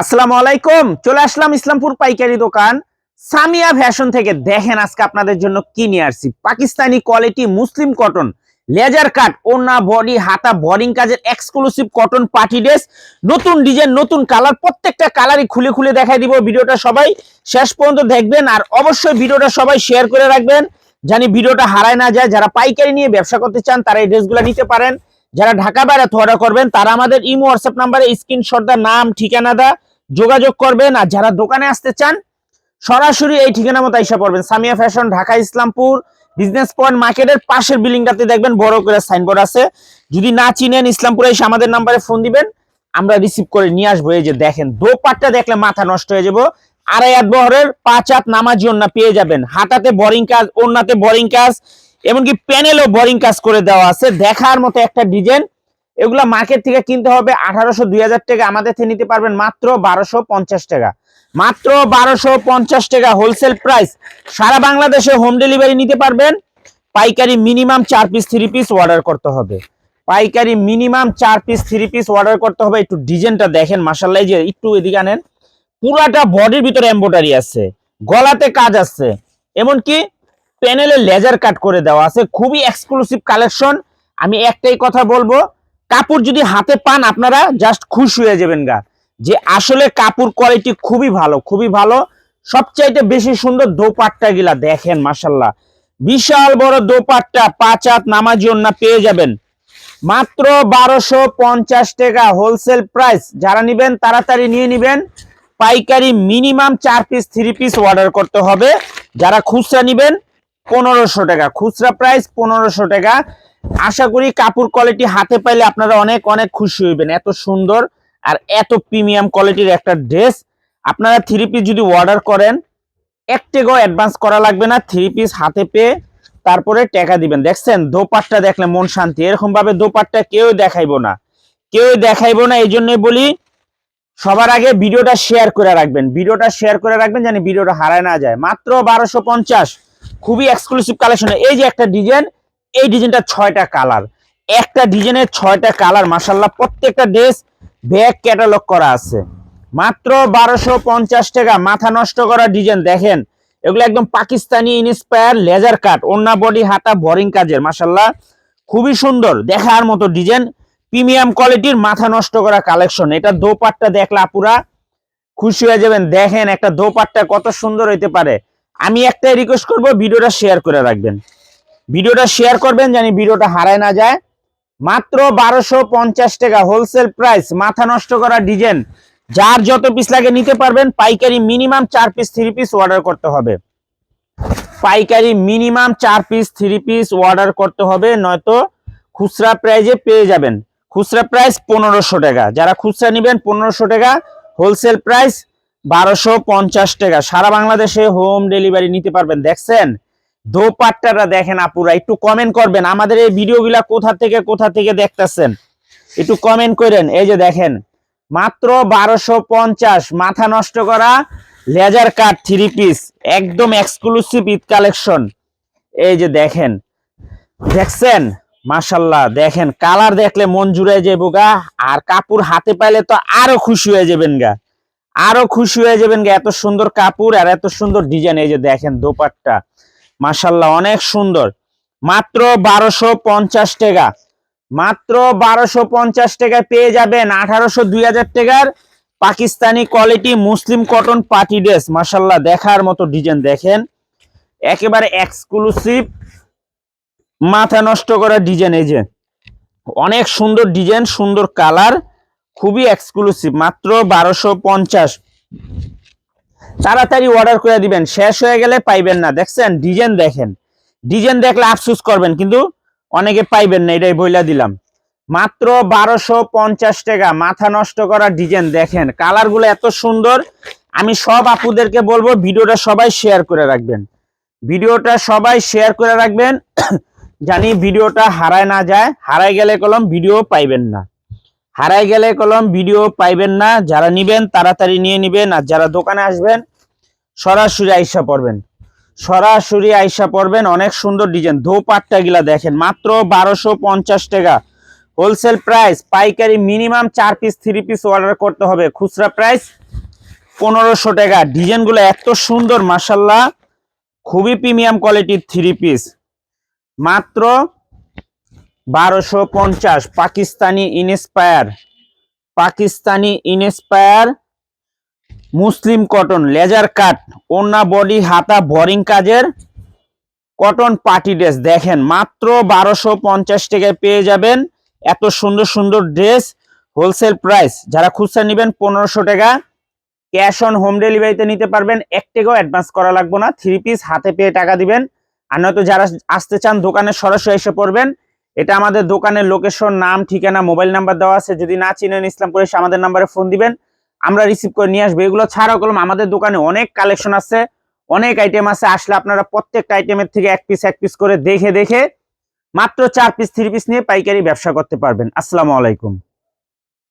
আসসালামু আলাইকুম, চলে আসলাম ইসলামপুর পাইকারি দোকান। সামিয়া ফ্যাশন থেকে দেখেন আজকে আপনাদের জন্য কি নিয়ে আসছি। Pakistani quality muslin cotton laser cut ওনা বডি হাতা বোরিং কাজের এক্সক্লুসিভ কটন পার্টি ড্রেস নতুন ডিজাইন নতুন কালার প্রত্যেকটা কালারই খুলে খুলে দেখাই দিব ভিডিওটা সবাই। শেষ পর্যন্ত দেখবেন আর অবশ্যই ভিডিওটা সবাই শেয়ার করে রাখবেন। জানি ভিডিওটা হারায় না যায়, যারা পাইকারি নিয়ে ব্যবসা করতে চান, তারা এই ড্রেসগুলো নিতে পারেন। যারা ঢাকা বাইরে অর্ডার করবেন, তারা আমাদের ইমো হোয়াটসঅ্যাপ নাম্বারে স্ক্রিনশট দা নাম ঠিকানা দা যোগাযোগ করবেন আর যারা দোকানে আসতে চান, সরাসরি এই ঠিকানা মতো আইসা পড়বেন। Samia fashion, Dhaka, Islampur, business point মার্কেটের পাশের বিল্ডিংটাতে দেখবেন বড় করে সাইনবোর্ড আছে। যদি না চিনেন ইসলামপুরে এসে আমাদের নাম্বারে ফোন দিবেন, আমরা রিসিভ করে নিয়ে আসব। এই যে দেখেন, দোপাট্টা দেখলে মাথা নষ্ট হয়ে যাব। আড়াই আট বহরের, পাঁচ হাত নামাজি ওন্না পেয়ে যাবেন। হাতাতে বোরিং কাজ ওন্নাতে বোরিং কাজ, এমনকি প্যানেলও বোরিং কাজ করে দেওয়া আছে। দেখার মতো একটা ডিজাইন এগুলা মার্কেট থেকে কিনতে হবে আঠারোশো, দুই হাজার টাকা। আমাদের থেকে নিতে পারবেন মাত্র বারোশো পঞ্চাশ টাকা। মাত্র বারোশো পঞ্চাশ টাকা হোলসেল প্রাইস সারা বাংলাদেশে হোম ডেলিভারি নিতে পারবেন। পাইকারি মিনিমাম চার পিস থ্রি পিস অর্ডার করতে হবে। পাইকারি মিনিমাম চার পিস থ্রি পিস অর্ডার করতে হবে। একটু ডিজাইনটা দেখেন মাসাল্লাহ যে একটু এদিকে আনেন। পুরাটা বডির ভিতরে এম্বোটারি আছে। গলাতে কাজ আছে। এমনকি প্যানেলে লেজার কাট করে দেওয়া আছে। খুবই এক্সক্লুসিভ কালেকশন আমি একটাই কথা বলব কাপড় যদি হাতে পান, আপনারা জাস্ট খুশ হয়ে যাবেন গা। যে আসলে কাপড় কোয়ালিটি খুবই ভালো খুবই ভালো। সবচাইতে বেশি সুন্দর দোপাট্টা গিলা, দেখেন মাসাল্লাহ বিশাল বড় দোপাট্টা, পাঁচ হাত নামাজি ওন্না পেয়ে যাবেন। মাত্র বারোশো পঞ্চাশ টাকা হোলসেল প্রাইস যারা নিবেন, তাড়াতাড়ি নিয়ে নিবেন। পাইকারি মিনিমাম চার পিস থ্রি পিস অর্ডার করতে হবে। যারা খুচরা নিবেন, পনেরোশো টাকা। খুচরা প্রাইস পনেরোশো টাকা। আশা করি কাপড় কোয়ালিটি হাতে পাইলে আপনারা অনেক অনেক খুশি হইবেন। এত সুন্দর আর এত প্রিমিয়াম কোয়ালিটির একটা ড্রেস আপনারা থ্রি পিস যদি অর্ডার করেন, এক টেকও অ্যাডভান্স করা লাগবে না। থ্রি পিস হাতে পেয়ে তারপরে টাকা দিবেন। দেখছেন? দোপাট্টা দেখলে মন শান্তি। এরকম ভাবে দোপাট্টা কেউ দেখাইবো না। কেউ দেখাইবো না এই জন্যই বলি, সবার আগে ভিডিওটা শেয়ার করে রাখবেন। ভিডিওটা শেয়ার করে রাখবেন যেন ভিডিওটা হারায় না যায়। মাত্র বারোশো পঞ্চাশ। খুবই এক্সক্লুসিভ কালেকশন এই যে একটা ডিজাইন এই ডিজাইনটা ছয়টা কালার। একটা ডিজাইনের ছয়টা কালার মাসাল্লাহ প্রত্যেকটা ড্রেস ব্যাগ ক্যাটালগ করা আছে। মাত্র বারোশো পঞ্চাশ টাকা, মাথা নষ্ট করা ডিজাইন, দেখেন। এগুলো একদম পাকিস্তানি ইনস্পায়ার লেজার কাট ওন্না বডি হাতা বোরিং কাজের মাসাল্লাহ খুবই সুন্দর, দেখার মতো ডিজাইন প্রিমিয়াম কোয়ালিটির মাথা নষ্ট করা কালেকশন এটা দোপাট্টা দেখলে আপুরা খুশি হয়ে যাবেন। দেখেন একটা দোপাট্টা কত সুন্দর হইতে পারে। আমি একটাই রিকোয়েস্ট করব, ভিডিওটা শেয়ার করে রাখবেন। ভিডিওটা শেয়ার করবেন, জানি ভিডিওটা হারায় না যায়। মাত্র বারোশো পঞ্চাশ টাকা হোলসেল প্রাইস মাথা নষ্ট করা ডিজাইন। যার যত পিস লাগে নিতে পারবেন, পাইকারি মিনিমাম চার পিস থ্রি পিস অর্ডার করতে হবে। পাইকারি মিনিমাম চার পিস থ্রি পিস অর্ডার করতে হবে, নয়তো খুচরা প্রাইজে পেয়ে যাবেন। খুচরা প্রাইস পনেরোশো টাকা। যারা খুচরা নেবেন, পনেরোশো টাকা। হোলসেল প্রাইস বারোশো পঞ্চাশ টাকা। সারা বাংলাদেশে হোম ডেলিভারি নিতে পারবেন। দেখছেন? দোপাট্টাটা দেখেন আপুরা, একটু কমেন্ট করবেন, আমাদের এই ভিডিওগুলা কোথা থেকে কোথা থেকে দেখতেছেন? একটু কমেন্ট করেন, এই যে দেখেন, মাত্র বারোশো পঞ্চাশ, মাথা নষ্ট করা লেজার কাট থ্রি পিস একদম এক্সক্লুসিভ ঈদ কালেকশন এই যে দেখেন, দেখছেন? মাশাল্লাহ, দেখেন কালার দেখলে মন জুড়ে যাব গা, আর কাপড় হাতে পাইলে তো আরও খুশি হয়ে যাবেন গা। আরও খুশি হয়ে যাবেন গা, এত সুন্দর কাপড় আর এত সুন্দর ডিজাইন এই যে দেখেন দোপাট্টা। মাশাল্লাহ অনেক সুন্দর। মাত্র বারোশো পঞ্চাশ টাকা। মাত্র বারোশো পঞ্চাশ টাকায় পেয়ে যাবেন আঠারোশো দুই হাজার টাকার Pakistani quality muslin cotton party dress মাশাল্লাহ দেখার মতো ডিজাইন দেখেন। একেবারে এক্সক্লুসিভ মাথা নষ্ট করা ডিজাইন এই যে। অনেক সুন্দর ডিজাইন সুন্দর কালার খুবই এক্সক্লুসিভ মাত্র বারোশো পঞ্চাশ। তাড়াতাড়ি অর্ডার করে দিবেন। শেষ হয়ে গেলে পাইবেন না। দেখছেন? ডিজাইন দেখেন। ডিজাইন দেখলে আফসুস করবেন, কিন্তু অনেকে পাইবেন না, এটাই বইলা দিলাম। মাত্র বারোশো পঞ্চাশ টাকা, মাথা নষ্ট করা ডিজাইন দেখেন। কালারগুলো এত সুন্দর, আমি সব আপুদেরকে বলব, ভিডিওটা সবাই শেয়ার করে রাখবেন। ভিডিওটা সবাই শেয়ার করে রাখবেন। জানি ভিডিওটা হারায় না যায় হারাই গেলে কলম, ভিডিও পাইবেন না। হারাই গেলে কলম, ভিডিও পাইবেন না। যারা নিবেন, তাড়াতাড়ি নিয়ে নিবেন। আর যারা দোকানে আসবেন, সরাসরি আইসা পড়বেন। সরাসরি আইসা পড়বেন। অনেক সুন্দর ডিজাইন। দোপাট্টা গিলা দেখেন, মাত্র বারোশো পঞ্চাশ টাকা। হোলসেল প্রাইস, পাইকারি মিনিমাম চার পিস, থ্রি পিস অর্ডার করতে হবে। খুচরা প্রাইস পনেরোশো টাকা। ডিজাইনগুলো এত সুন্দর মাসাল্লাহ খুবই প্রিমিয়াম কোয়ালিটির থ্রি পিস। মাত্র বারোশো পঞ্চাশ Pakistani inspire Pakistani inspire muslin cotton, laser cut ওন্না বডি, হাতা বোরিং কাজের কটন পার্টি ড্রেস। দেখেন, মাত্র বারোশো পঞ্চাশ টাকায় পেয়ে যাবেন এত সুন্দর সুন্দর ড্রেস, হোলসেল প্রাইস। যারা খুচরা নেবেন পনেরোশো টাকা, ক্যাশ অন হোম ডেলিভারিতে নিতে পারবেন। এক টাকাও অ্যাডভান্স করা লাগবে না, থ্রি পিস, হাতে পেয়ে টাকা দিবেন। আর নয়তো যারা আসতে চান দোকানে সরাসরি এসে পড়বেন। এটা আমাদের দোকানের লোকেশন নাম, ঠিকানা মোবাইল নাম্বার দেওয়া আছে। যদি না চিনেন ইসলাম করে আমাদের নাম্বারে ফোন দিবেন। আমরা রিসিভ করে নিয়ে আসব। এগুলো ছাড়াও কলম, আমাদের দোকানে অনেক কালেকশন আছে, অনেক আইটেম আছে। আসলে আপনারা প্রত্যেকটা আইটেমের থেকে এক পিস এক পিস করে দেখে দেখে মাত্র চার পিস থ্রি পিস নিয়ে পাইকারি ব্যবসা করতে পারবেন। আসসালামু আলাইকুম।